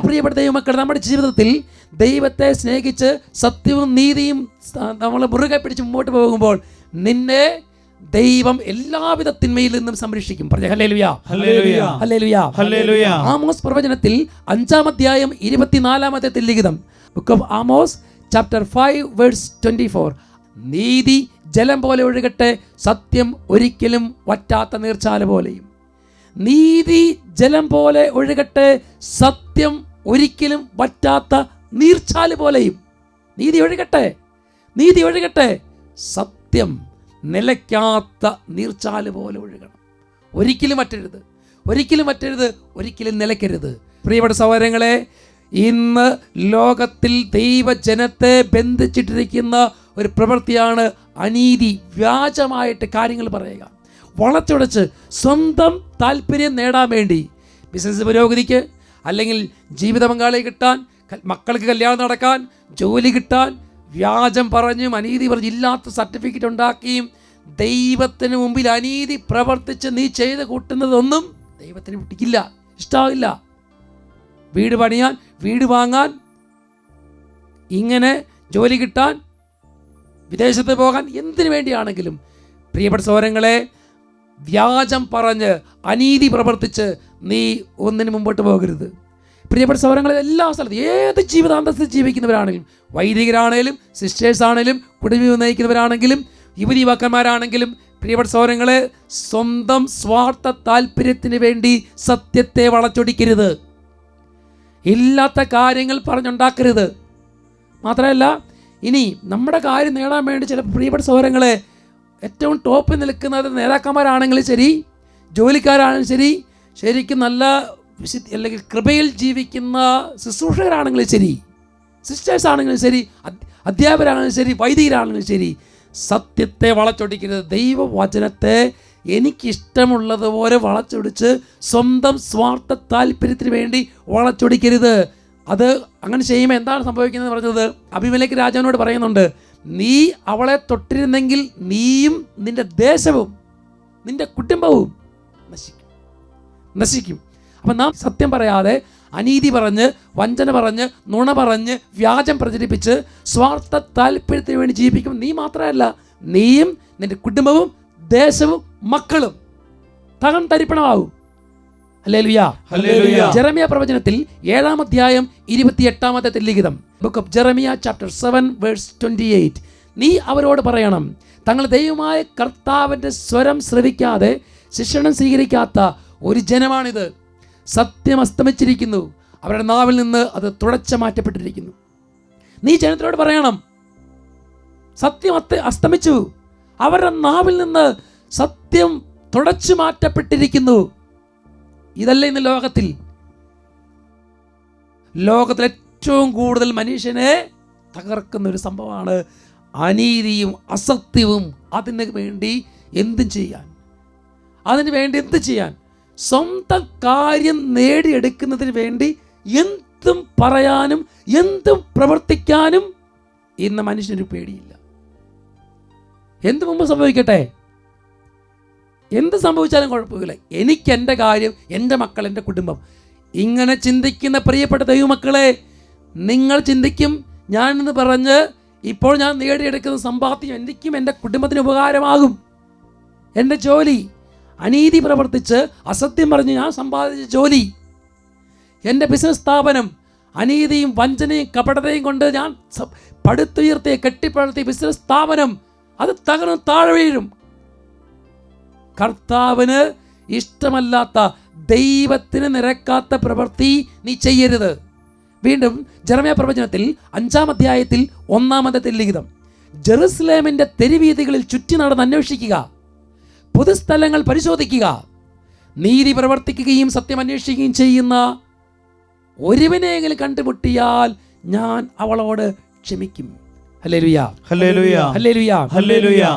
പ്രിയപ്പെട്ട ദൈവമക്കൾ നമ്മുടെ ജീവിതത്തിൽ ദൈവത്തെ സ്നേഹിച്ച് സത്യവും നീതിയും നമ്മൾ മുറുകെ പിടിച്ച് മുമ്പോട്ട് പോകുമ്പോൾ നിന്നെ ദൈവം എല്ലാവിധ തിന്മയിൽ നിന്നും സംരക്ഷിക്കും. ആമോസ് പ്രവചനത്തിൽ അഞ്ചാം അധ്യായം ഇരുപത്തിനാലാമത്തെ ലിഖിതം. Book of Amos chapter five verse twenty four നീതി ജലം പോലെ ഒഴുകട്ടെ സത്യം ഒരിക്കലും വറ്റാത്ത നീർച്ചാല പോലെയും. നീതി ജലം പോലെ ഒഴുകട്ടെ സത്യം ഒരിക്കലും വറ്റാത്ത നീർച്ചാൽ പോലെയും. നീതി ഒഴുകട്ടെ നീതി ഒഴുകട്ടെ സത്യം നിലയ്ക്കാത്ത നീർച്ചാൽ പോലെ ഒഴുകണം. ഒരിക്കലും മറ്റരുത് ഒരിക്കലും മറ്റരുത് ഒരിക്കലും നിലയ്ക്കരുത്. പ്രിയപ്പെട്ട സഹോദരങ്ങളെ ഇന്ന് ലോകത്തിൽ ദൈവജനത്തെ ബന്ധിച്ചിട്ടിരിക്കുന്ന ഒരു പ്രവൃത്തിയാണ് അനീതി വ്യാജമായിട്ട് കാര്യങ്ങൾ പറയുക. വളച്ചുടച്ച് സ്വന്തം താല്പര്യം നേടാൻ വേണ്ടി. ബിസിനസ് പുരോഗതിക്ക് അല്ലെങ്കിൽ ജീവിത പങ്കാളിയെ കിട്ടാൻ മക്കൾക്ക് കല്യാണം നടക്കാൻ ജോലി കിട്ടാൻ വ്യാജം പറഞ്ഞും അനീതി പറഞ്ഞ് ഇല്ലാത്ത സർട്ടിഫിക്കറ്റ് ഉണ്ടാക്കിയും ദൈവത്തിന് മുമ്പിൽ അനീതി പ്രവർത്തിച്ച് നീ ചെയ്ത് കൂട്ടുന്നതൊന്നും ദൈവത്തിന് പിടിക്കില്ല ഇഷ്ടമാകില്ല വീട് പണിയാൻ വീട് വാങ്ങാൻ ഇങ്ങനെ ജോലി കിട്ടാൻ വിദേശത്ത് പോകാൻ എന്തിനു വേണ്ടിയാണെങ്കിലും. പ്രിയപ്പെട്ട സൗരങ്ങളെ വ്യാജം പറഞ്ഞ് അനീതി പ്രവർത്തിച്ച് നീ ഒന്നിന് മുമ്പോട്ട് പോകരുത്. പ്രിയപ്പെട്ട സൗരങ്ങളിൽ എല്ലാ സ്ഥലത്തും ഏത് ജീവിതാന്തസ്ഥ ജീവിക്കുന്നവരാണെങ്കിലും വൈദികരാണേലും സിസ്റ്റേഴ്സ് ആണെങ്കിലും കുടുംബം നയിക്കുന്നവരാണെങ്കിലും യുവതി യുവാക്കന്മാരാണെങ്കിലും പ്രിയപ്പെട്ട സൗരങ്ങളെ സ്വന്തം സ്വാർത്ഥ താല്പര്യത്തിന് വേണ്ടി സത്യത്തെ വളച്ചൊടിക്കരുത്. ഇല്ലാത്ത കാര്യങ്ങൾ പറഞ്ഞുണ്ടാക്കരുത്. മാത്രമല്ല ഇനി നമ്മുടെ കാര്യം നേടാൻ വേണ്ടി ചില പ്രിയപ്പെട്ട സൗരങ്ങളെ ഏറ്റവും ടോപ്പിൽ നിൽക്കുന്നത് നേതാക്കന്മാരാണെങ്കിലും ശരി ജോലിക്കാരാണെങ്കിലും ശരി ശരിക്കും നല്ല അല്ലെങ്കിൽ കൃപയിൽ ജീവിക്കുന്ന ശുശ്രൂഷകരാണെങ്കിലും ശരി സിസ്റ്റേഴ്സ് ആണെങ്കിലും ശരി അധ്യ- അധ്യാപകരാണെങ്കിലും ശരി വൈദികരാണെങ്കിലും ശരി സത്യത്തെ വളച്ചൊടിക്കരുത് ദൈവവചനത്തെ എനിക്കിഷ്ടമുള്ളതുപോലെ വളച്ചൊടിച്ച് സ്വന്തം സ്വാർത്ഥ താല്പര്യത്തിന് വേണ്ടി വളച്ചൊടിക്കരുത്. അത് അങ്ങനെ ചെയ്യുമ്പോൾ എന്താണ് സംഭവിക്കുന്നത് പറഞ്ഞത്? അഭിമലേക്ക് രാജാവിനോട് പറയുന്നുണ്ട് നീ അവളെ തൊട്ടിരുന്നെങ്കിൽ നീയും നിന്റെ ദേശവും നിന്റെ കുടുംബവും നശിക്കും നശിക്കും അപ്പം നാം സത്യം പറയാതെ അനീതി പറഞ്ഞ് വഞ്ചന പറഞ്ഞ് നുണ പറഞ്ഞ് വ്യാജം പ്രചരിപ്പിച്ച് സ്വാർത്ഥ താല്പര്യത്തിന് വേണ്ടി ജീവിപ്പിക്കും നീ മാത്രമല്ല നീയും നിന്റെ കുടുംബവും ദേശവും മക്കളും തകം തരിപ്പണമാവും. ജെറമിയ പ്രവചനത്തിൽ ഏഴാം അധ്യായം ഇരുപത്തിയെട്ടാമത്തെ ലിഖിതം. Book of Jeremiah chapter seven verse twenty eight നീ അവരോട് പറയണം തങ്ങൾ ദൈവമായ കർത്താവിന്റെ സ്വരം ശ്രവിക്കാതെ ശിക്ഷണം സ്വീകരിക്കാത്ത ഒരു ജനമാണിത്. സത്യം അസ്തമിച്ചിരിക്കുന്നു അവരുടെ നാവിൽ നിന്ന് അത് തുടച്ച മാറ്റപ്പെട്ടിരിക്കുന്നു. നീ ജനത്തിനോട് പറയണം സത്യം അത് അസ്തമിച്ചു അവരുടെ നാവിൽ നിന്ന് സത്യം തുടച്ചു മാറ്റപ്പെട്ടിരിക്കുന്നു. ഇതല്ല ഇന്ന് ലോകത്തിൽ? ലോകത്തിൽ ഏറ്റവും കൂടുതൽ മനുഷ്യനെ തകർക്കുന്ന ഒരു സംഭവമാണ് അനീതിയും അസത്യവും അതിന് വേണ്ടി എന്തും ചെയ്യാൻ. അതിന് വേണ്ടി എന്ത് ചെയ്യാൻ? സ്വന്തം കാര്യം നേടിയെടുക്കുന്നതിന് വേണ്ടി എന്തും പറയാനും എന്തും പ്രവർത്തിക്കാനും ഇന്ന് മനുഷ്യനൊരു പേടിയില്ല. എന്ത് മുമ്പ് സംഭവിക്കട്ടെ? എന്ത് സംഭവിച്ചാലും കുഴപ്പമില്ല. എനിക്ക് എന്റെ കാര്യം എന്റെ മക്കൾ എന്റെ കുടുംബം. ഇങ്ങനെ ചിന്തിക്കുന്ന പ്രിയപ്പെട്ട ദൈവമക്കളെ നിങ്ങൾ ചിന്തിക്കും. ഞാനെന്ന് പറഞ്ഞ് ഇപ്പോൾ ഞാൻ നേടിയെടുക്കുന്ന സമ്പാദ്യം എനിക്കും എന്റെ കുടുംബത്തിന് ഉപകാരമാകും. എന്റെ ജോലി. അനീതി പ്രവർത്തിച്ച് അസത്യം പറഞ്ഞ് ഞാൻ സമ്പാദിച്ച ജോലി. എന്റെ ബിസിനസ് സ്ഥാപനം അനീതിയും വഞ്ചനയും കപടതയും കൊണ്ട് ഞാൻ പടുത്തുയർത്തിയ കെട്ടിപ്പടുത്തിയ ബിസിനസ് സ്ഥാപനം. അത് തകർന്ന് താഴെ വീഴും. കർത്താവിന് ഇഷ്ടമല്ലാത്ത ദൈവത്തിന് നിരക്കാത്ത പ്രവൃത്തി നീ ചെയ്യരുത്. വീണ്ടും ജർമ്മയ പ്രവചനത്തിൽ അഞ്ചാം അധ്യായത്തിൽ ഒന്നാമത്തെ ലിഖിതം ജെറുസലേമിന്റെ തെരുവീതികളിൽ ചുറ്റി നടന്ന് അന്വേഷിക്കുക പൊതുസ്ഥലങ്ങൾ പരിശോധിക്കുക നീതി പ്രവർത്തിക്കുകയും സത്യം അന്വേഷിക്കുകയും ചെയ്യുന്ന ഒരുവിനെങ്കിലും കണ്ടുമുട്ടിയാൽ ഞാൻ അവളോട് ക്ഷമിക്കും.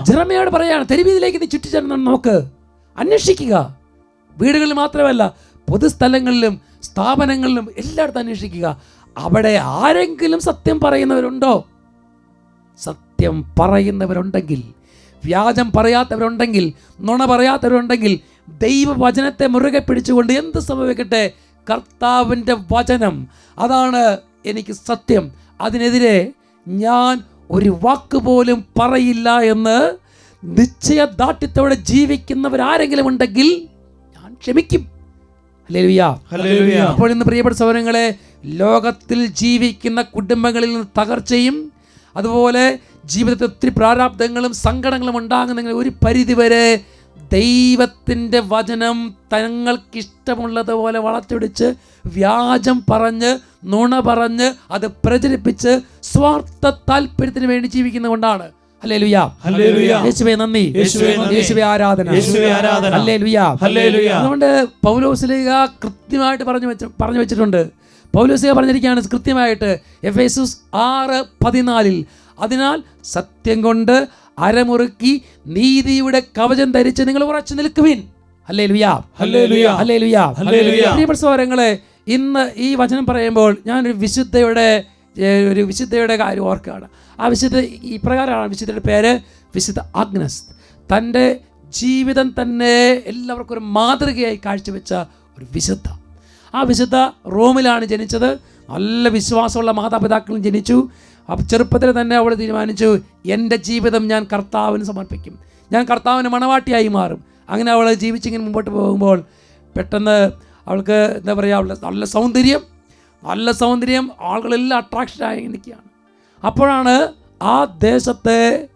ജെറമയോട് പറയാണ് തെരുവീതിയിലേക്ക് നീ ചുറ്റിച്ചെന്ന് നോക്ക് അന്വേഷിക്കുക. വീടുകളിൽ മാത്രമല്ല പൊതുസ്ഥലങ്ങളിലും സ്ഥാപനങ്ങളിലും എല്ലായിടത്തും അന്വേഷിക്കുക. അവിടെ ആരെങ്കിലും സത്യം പറയുന്നവരുണ്ടോ? സത്യം പറയുന്നവരുണ്ടെങ്കിൽ വ്യാജം പറയാത്തവരുണ്ടെങ്കിൽ നുണ പറയാത്തവരുണ്ടെങ്കിൽ ദൈവവചനത്തെ മുറുകെ പിടിച്ചുകൊണ്ട് എന്ത് സംഭവിക്കട്ടെ? കർത്താവിന്റെ വചനം. അതാണ് എനിക്ക് സത്യം. അതിനെതിരെ ഞാൻ ഒരു വാക്ക് പോലും പറയില്ല എന്ന് നിശ്ചയദാർഢ്യത്തോടെ ജീവിക്കുന്നവരാരെങ്കിലും ഉണ്ടെങ്കിൽ ഞാൻ ക്ഷമിക്കും. അപ്പോൾ ഇന്ന് പ്രിയപ്പെട്ട സൗരങ്ങളെ ലോകത്തിൽ ജീവിക്കുന്ന കുടുംബങ്ങളിൽ നിന്ന് തകർച്ചയും അതുപോലെ ജീവിതത്തിൽ ഒത്തിരി പ്രാരാബ്ദങ്ങളും സങ്കടങ്ങളും ഉണ്ടാകുന്നെങ്കിൽ ഒരു പരിധിവരെ ദൈവത്തിന്റെ വചനം തങ്ങൾക്കിഷ്ടമുള്ളതുപോലെ വളച്ചൊടിച്ച് വ്യാജം പറഞ്ഞ് നുണ പറഞ്ഞ് അത് പ്രചരിപ്പിച്ച് സ്വാർത്ഥ താല്പര്യത്തിന് വേണ്ടി. ഹല്ലേലൂയ. ഹല്ലേലൂയ. അതുകൊണ്ട് പൗലോസ്ലിക കൃത്യമായിട്ട് പറഞ്ഞു വെച്ച് പറഞ്ഞു വെച്ചിട്ടുണ്ട്. പൗലോസ്ലിക പറഞ്ഞിരിക്കുകയാണ് കൃത്യമായിട്ട്. എഫ് എസ് ആറ് പതിനാലിൽ അതിനാൽ സത്യം കൊണ്ട് അരമുറുക്കി നീതിയുടെ കവചം ധരിച്ച് നിങ്ങൾ ഉറച്ചു നിൽക്കുവിൻ. സഹോദരങ്ങളെ ഇന്ന് ഈ വചനം പറയുമ്പോൾ ഞാനൊരു വിശുദ്ധയുടെ ഒരു വിശുദ്ധയുടെ കാര്യം ഓർക്കുകയാണ്. ആ വിശുദ്ധ ഇപ്രകാരമാണ് വിശുദ്ധയുടെ പേര് വിശുദ്ധ ആഗ്നസ് തന്റെ ജീവിതം തന്നെ എല്ലാവർക്കും ഒരു മാതൃകയായി കാഴ്ചവെച്ച ഒരു വിശുദ്ധ. ആ വിശുദ്ധ റോമിലാണ് ജനിച്ചത്. നല്ല വിശ്വാസമുള്ള മാതാപിതാക്കളും ജനിച്ചു. അപ്പോൾ ചെറുപ്പത്തിൽ തന്നെ അവൾ തീരുമാനിച്ചു എന്റെ ജീവിതം ഞാൻ കർത്താവിന് സമർപ്പിക്കും. ഞാൻ കർത്താവിന് മണവാട്ടിയായി മാറും. അങ്ങനെ അവൾ ജീവിച്ചിങ്ങനെ മുമ്പോട്ട് പോകുമ്പോൾ പെട്ടെന്ന് അവൾക്ക് എന്താ പറയുക അവളുടെ നല്ല സൗന്ദര്യം നല്ല സൗന്ദര്യം ആളുകളെല്ലാം അട്രാക്ഷനായി നിൽക്കുകയാണ്. അപ്പോഴാണ് ആ ദേശത്തെ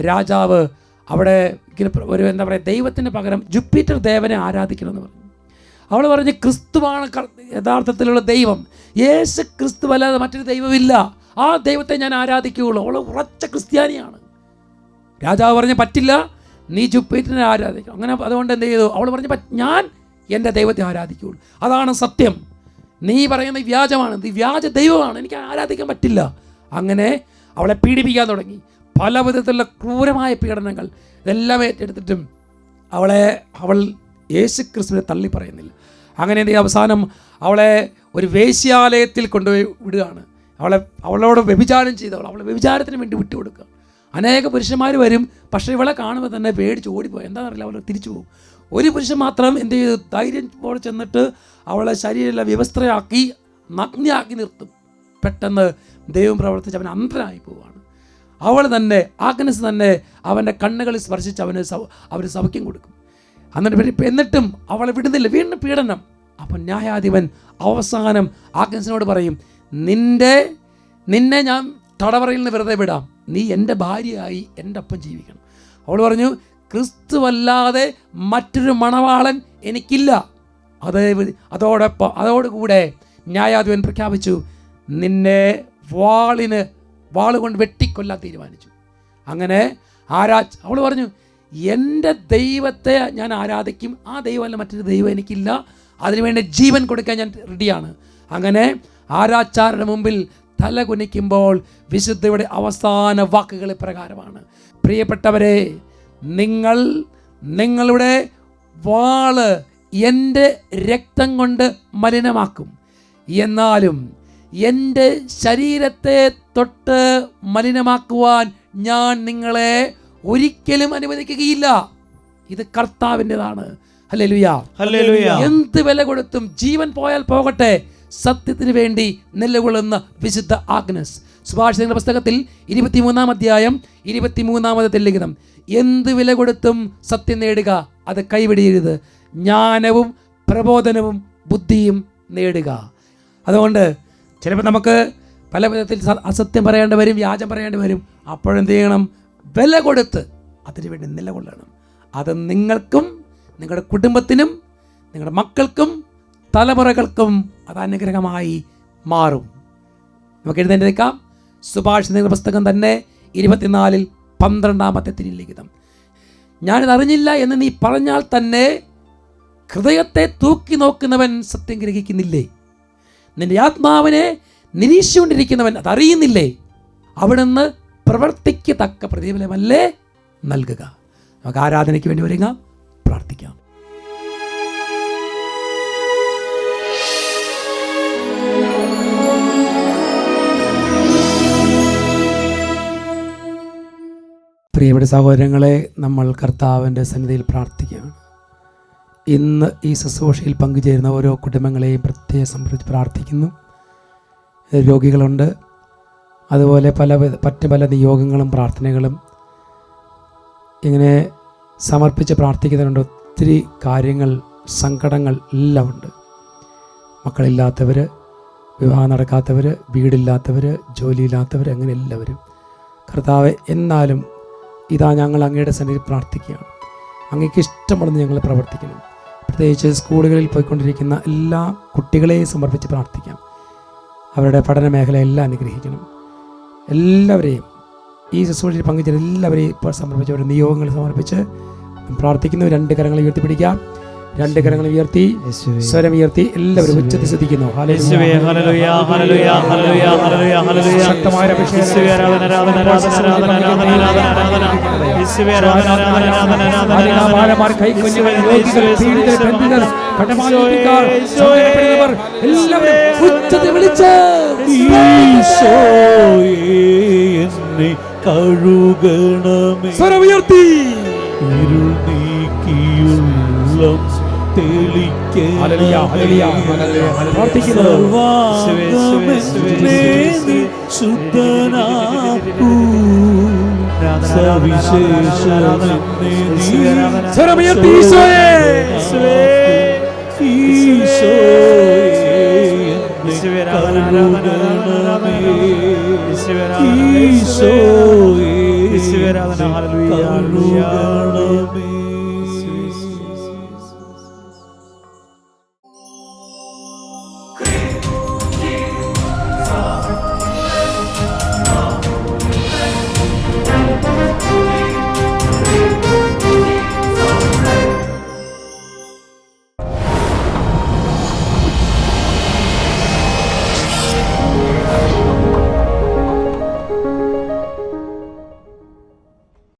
രാജാവ് അവിടെ ഇങ്ങനെ ഒരു എന്താ പറയുക ദൈവത്തിന് പകരം ജുപ്പിറ്റർ ദേവനെ ആരാധിക്കണമെന്ന് പറഞ്ഞു. അവൾ പറഞ്ഞ് ക്രിസ്തുവാണ് യഥാർത്ഥത്തിലുള്ള ദൈവം. യേശു ക്രിസ്തു അല്ലാതെ മറ്റൊരു ദൈവമില്ല. ആ ദൈവത്തെ ഞാൻ ആരാധിക്കുകയുള്ളൂ. അവൾ ഉറച്ച ക്രിസ്ത്യാനിയാണ്. രാജാവ് പറഞ്ഞ് പറ്റില്ല നീ ജുപ്പിറ്ററിനെ ആരാധിക്കും. അങ്ങനെ അതുകൊണ്ട് എന്ത് ചെയ്തു? അവൾ പറഞ്ഞ് ഞാൻ എന്റെ ദൈവത്തെ ആരാധിക്കുകയുള്ളൂ. അതാണ് സത്യം. നീ പറയുന്ന വ്യാജമാണ്. നീ വ്യാജ ദൈവമാണ്. എനിക്ക് ആരാധിക്കാൻ പറ്റില്ല. അങ്ങനെ അവളെ പീഡിപ്പിക്കാൻ തുടങ്ങി. പല വിധത്തിലുള്ള ക്രൂരമായ പീഡനങ്ങൾ ഇതെല്ലാം ഏറ്റെടുത്തിട്ടും അവളെ അവൾ യേശു ക്രിസ്തുവിനെ തള്ളി പറയുന്നില്ല. അങ്ങനെ അവസാനം അവളെ ഒരു വേശ്യാലയത്തിൽ കൊണ്ടുപോയി വിടുകയാണ്. അവളെ അവളോട് വ്യഭിചാരം ചെയ്തവൾ അവളെ വ്യഭിചാരത്തിന് വേണ്ടി വിട്ടുകൊടുക്കുക അനേക പുരുഷന്മാർ വരും പക്ഷേ ഇവളെ കാണുമ്പോൾ തന്നെ പേടിച്ച് ഓടിപ്പോയി. എന്താണെന്നറിയില്ല അവളെ തിരിച്ചു പോകും. ഒരു പുരുഷൻ മാത്രം എന്ത് ചെയ്തു? ധൈര്യം പോലെ ചെന്നിട്ട് അവളെ ശരീരമെല്ലാം വ്യവസ്ഥയാക്കി നഗ്നയാക്കി നിർത്തും. പെട്ടെന്ന് ദൈവം പ്രവർത്തിച്ച് അവൻ അന്ധനായി പോവുകയാണ് അവൾ തന്നെ ആഗ്നസ് തന്നെ അവന്റെ കണ്ണുകളിൽ സ്പർശിച്ച് അവന് അവന് സൗഖ്യം കൊടുക്കും. എന്നിട്ട് എന്നിട്ടും അവളെ വിടുന്നില്ല. വീണ്ടും പീഡനം. അപ്പം ന്യായാധിപൻ അവസാനം ആഗ്നസിനോട് പറയും നിന്റെ നിന്നെ ഞാൻ തടവറയിൽ നിന്ന് വെറുതെ വിടാം. നീ എന്റെ ഭാര്യയായി എന്റെ ഒപ്പം ജീവിക്കണം. അവൾ പറഞ്ഞു ക്രിസ്തുവല്ലാതെ മറ്റൊരു മണവാളൻ എനിക്കില്ല. അതേ അതോടൊപ്പം അതോടുകൂടെ ന്യായാധിപൻ പ്രഖ്യാപിച്ചു നിന്നെ വാളിന് വാളുകൊണ്ട് വെട്ടിക്കൊല്ലാൻ തീരുമാനിച്ചു. അങ്ങനെ ആരാ അവൾ പറഞ്ഞു എന്റെ ദൈവത്തെ ഞാൻ ആരാധിക്കും ആ ദൈവമല്ല മറ്റൊരു ദൈവം എനിക്കില്ല. അതിനുവേണ്ടി ജീവൻ കൊടുക്കാൻ ഞാൻ റെഡിയാണ് അങ്ങനെ ആരാച്ചാരുടെ മുമ്പിൽ തല കുനിക്കുമ്പോൾ വിശുദ്ധയുടെ അവസാന വാക്കുകൾ പ്രകാരമാണ് പ്രിയപ്പെട്ടവരെ നിങ്ങൾ നിങ്ങളുടെ വാൾ എന്റെ രക്തം കൊണ്ട് മലിനമാക്കും. എന്നാലും എന്റെ ശരീരത്തെ തൊട്ട് മലിനമാക്കുവാൻ ഞാൻ നിങ്ങളെ ഒരിക്കലും അനുവദിക്കുകയില്ല. ഇത് കർത്താവിന്റെതാണ്. എന്ത് വില കൊടുത്തും ജീവൻ പോയാൽ പോകട്ടെ. സത്യത്തിന് വേണ്ടി നിലകൊള്ളുന്ന വിശുദ്ധ ആഗ്നസ്. സുഭാഷിതങ്ങളുടെ പുസ്തകത്തിൽ ഇരുപത്തിമൂന്നാം അധ്യായം ഇരുപത്തിമൂന്നാമത്തെ ലിഖിതം എന്ത് വില കൊടുത്തും സത്യം നേടുക അത് കൈവിടിയരുത്. ജ്ഞാനവും പ്രബോധനവും ബുദ്ധിയും നേടുക. അതുകൊണ്ട് ചിലപ്പോൾ നമുക്ക് പല വിധത്തിൽ അസത്യം പറയേണ്ടി വരും വ്യാജം പറയേണ്ടി വരും. അപ്പോഴെന്ത് ചെയ്യണം? വില കൊടുത്ത് അതിനുവേണ്ടി നിലകൊള്ളണം. അത് നിങ്ങൾക്കും നിങ്ങളുടെ കുടുംബത്തിനും നിങ്ങളുടെ മക്കൾക്കും തലമുറകൾക്കും അത് അനുഗ്രഹമായി മാറും. നമുക്ക് എഴുതേണ്ടിരിക്കാം സുഭാഷിത പുസ്തകം തന്നെ ഇരുപത്തിനാലിൽ പന്ത്രണ്ടാമത്തെ തിരിലിഖിതം ഞാനിത് അറിഞ്ഞില്ല എന്ന് നീ പറഞ്ഞാൽ തന്നെ ഹൃദയത്തെ തൂക്കി നോക്കുന്നവൻ സത്യം ഗ്രഹിക്കുന്നില്ലേ? നിന്റെ ആത്മാവിനെ നിരീക്ഷിച്ചുകൊണ്ടിരിക്കുന്നവൻ അതറിയുന്നില്ലേ അവിടുന്ന് പ്രവർത്തിക്ക് തക്ക പ്രതിഫലമല്ലേ നൽകുക? നമുക്ക് ആരാധനയ്ക്ക് വേണ്ടി വരിക പ്രാർത്ഥിക്കാം. പ്രിയപ്പെട്ട സഹോദരങ്ങളെ നമ്മൾ കർത്താവിന്റെ സന്നിധിയിൽ പ്രാർത്ഥിക്കുകയാണ്. ഇന്ന് ഈ ശുശ്രൂഷയിൽ പങ്കുചേരുന്ന ഓരോ കുടുംബങ്ങളെയും പ്രത്യേകം സംബന്ധിച്ച് പ്രാർത്ഥിക്കുന്നു. രോഗികളുണ്ട്. അതുപോലെ പല മറ്റ് പല നിയോഗങ്ങളും പ്രാർത്ഥനകളും ഇങ്ങനെ സമർപ്പിച്ച് പ്രാർത്ഥിക്കുന്നതുകൊണ്ട് ഒത്തിരി കാര്യങ്ങൾ സങ്കടങ്ങൾ എല്ലാം ഉണ്ട്. മക്കളില്ലാത്തവർ വിവാഹം നടക്കാത്തവർ വീടില്ലാത്തവർ ജോലിയില്ലാത്തവർ അങ്ങനെ എല്ലാവരും. കർത്താവ് എന്നാലും ഇതാ ഞങ്ങൾ അങ്ങയുടെ സന്നിധി പ്രാർത്ഥിക്കുകയാണ്. അങ്ങേക്ക് ഇഷ്ടപ്പെടുന്ന ഞങ്ങൾ പ്രവർത്തിക്കണം. പ്രത്യേകിച്ച് സ്കൂളുകളിൽ പോയിക്കൊണ്ടിരിക്കുന്ന എല്ലാ കുട്ടികളെയും സമർപ്പിച്ച് പ്രാർത്ഥിക്കാം. അവരുടെ പഠന മേഖലയെല്ലാം അനുഗ്രഹിക്കണം. എല്ലാവരെയും ഈ ശുശ്രൂഷയിൽ പങ്കുചേരുന്ന എല്ലാവരെയും ഇപ്പോൾ സമർപ്പിച്ച് അവരുടെ നിയോഗങ്ങൾ സമർപ്പിച്ച് പ്രാർത്ഥിക്കുന്നു രണ്ട് കരങ്ങൾ ഉയർത്തിപ്പിടിക്കാം. രണ്ട് കരങ്ങൾ ഉയർത്തി സ്വരം ഉയർത്തി എല്ലാവരും ഉച്ചത്തിൽ ശ്രദ്ധിക്കുന്നു യേശുവേ hallelujah hallelujah hallelujah hallelujah hallelujah ശക്തമായ യേശുവേ ആരാധന ആരാധന ആരാധന ആരാധന ആരാധന ആരാധന ആരാധന ആരാധന ആരാധന ആരാധന ആരാധന ബാലന്മാർ, കൈക്കുഞ്ഞുങ്ങൾ, രോഗികൾ, പീഡിതർ, ബന്ധിതർ, കടമാളികക്കാർ, സങ്കടപ്പെടുന്നവർ എല്ലാവരും ഉച്ചത്തിൽ വിളിച്ച് കഴുകണമേ സ്വരം ഉയർത്തി ഇരുൾ സ്വരം ഉയർത്തി ഈശോയെ. ഈശോയെ.